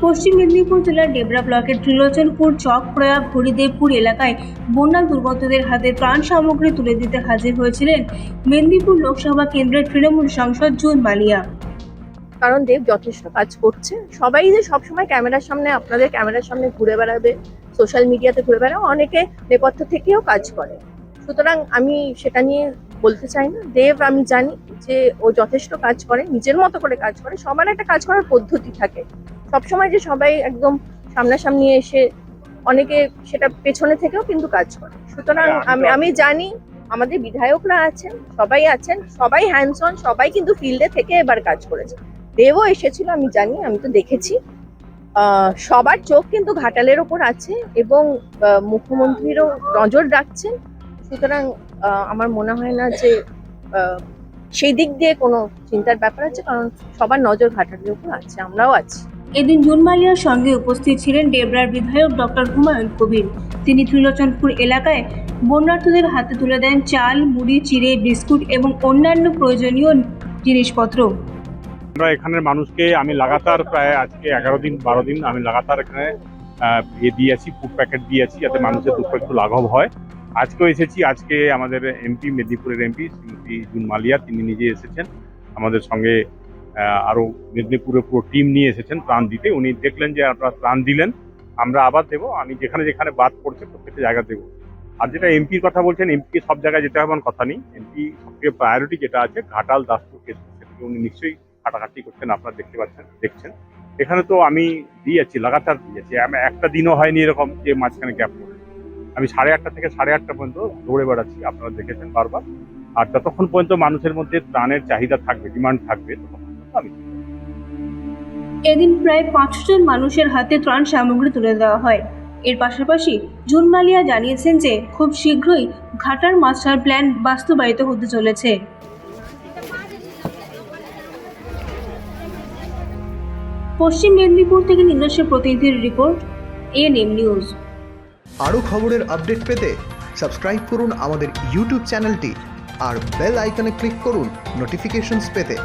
পশ্চিম মেদিনীপুর জেলার ডেবরা ব্লকের ত্রিলোচনপুর চক প্রয়াগ হরিদেবপুর এলাকায় বন্যা দুর্গতদের হাতে ত্রাণ সামগ্রী তুলে দিতে হাজির হয়েছিলেন মেদিনীপুর লোকসভা কেন্দ্রের তৃণমূল সাংসদ জুন মালিয়া। কারণ দেব যথেষ্ট কাজ করছে। সবাই যে সবসময় ক্যামেরার সামনে, আপনাদের ক্যামেরার সামনে ঘুরে বেড়াবে, সোশ্যাল মিডিয়াতে ঘুরে বেড়াবে অনেকে নেপথ্য থেকেও কাজ করে। সুতরাং আমি সেটা নিয়ে বলতে চাই না। দেব, আমি জানি যে ও যথেষ্ট কাজ করে, নিজের মতো করে কাজ করে, সবার একটা কাজ করার পদ্ধতি থাকে। সবসময় যে সবাই একদম সামনাসামনি এসে অনেকে সেটা পেছনে থেকেও কিন্তু কাজ করে। সুতরাং আমি আমি জানি আমাদের বিধায়করা আছেন সবাই আছেন সবাই হ্যান্ডস অন সবাই কিন্তু ফিল্ডে থেকে এবার কাজ করেছে। দেবও এসেছিল আমি জানি আমি তো দেখেছি। আহ, সবার চোখ কিন্তু ঘাটালের ওপর আছে এবং মুখ্যমন্ত্রীরও নজর রাখছেন সুতরাং আমার মনে হয় না যে সেই দিক দিয়ে কোনো চিন্তার ব্যাপার আছে কারণ সবার নজর ঘাটালের উপর আছে আমরাও আছি। এদিন জুন মালিয়ার সঙ্গে উপস্থিত ছিলেন ডেবরার বিধায়ক ডক্টর হুমায়ুন কবির। তিনি ত্রিলোচনপুর এলাকায় বন্যার্থীদের হাতে তুলে দেন চাল, মুড়ি, চিড়ে, বিস্কুট এবং অন্যান্য প্রয়োজনীয় জিনিসপত্র। আমরা এখানের মানুষকে, আমি লাগাতার প্রায় আজকে এগারো দিন, বারো দিন আমি লাগাতার এখানে ইয়ে দিয়েছি ফুড প্যাকেট দিয়েছি যাতে মানুষের দুঃখ একটু লাঘব হয়। আজকেও এসেছি, আজকে আমাদের এমপি মেদিনীপুরের এমপি শ্রীমতী জুন মালিয়া তিনি নিজে এসেছেন। আমাদের সঙ্গে আহ, আরও মেদিনীপুরের পুরো টিম নিয়ে এসেছেন ত্রাণ দিতে। উনি দেখলেন যে আপনারা ত্রাণ দিলেন আমরা আবার দেবো। আমি যেখানে যেখানে বাদ পড়ছে প্রত্যেকটা জায়গা দেবো। আর যেটা এমপির কথা বলছেন এমপি সব জায়গায় যেতে হবে এমন কথা নেই। এমপি সবথেকে প্রায়োরিটি যেটা আছে ঘাটাল দাসপুর কেশপুর সেটাকে উনি নিশ্চয়ই কাটাকাটি করছেন আপনারা দেখতে পাচ্ছেন দেখছেন। এখানে তো আমি দিয়েছি লাগাতার দিয়েছি আমি একটা দিনও হয়নি এরকম যে মাঝখানে গ্যাপ পড়ে আমি সাড়ে আটটা থেকে সাড়ে আটটা পর্যন্ত দৌড়ে বেড়াচ্ছি আপনারা দেখেছেন বারবার। আর যতক্ষণ পর্যন্ত মানুষের মধ্যে ত্রাণের চাহিদা থাকবে ডিমান্ড থাকবে ততক্ষণ আমি এদিন প্রায় পাঁচশো জন মানুষের হাতে ত্রাণ সামগ্রী তুলে দেওয়া হয়। এর পাশাপাশি জুন মালিয়া জানিয়েছেন যে, খুব শীঘ্রই ঘাটার মাস্টার প্ল্যান বাস্তবায়িত হতে চলেছে। পশ্চিম মেদিনীপুর থেকে নিজস্ব প্রতিনিধির রিপোর্ট এএনএম নিউজ। আরও খবরের আপডেট পেতে সাবস্ক্রাইব করুন আমাদের ইউটিউব চ্যানেলটি আর বেল আইকনে ক্লিক করুন নোটিফিকেশনস পেতে।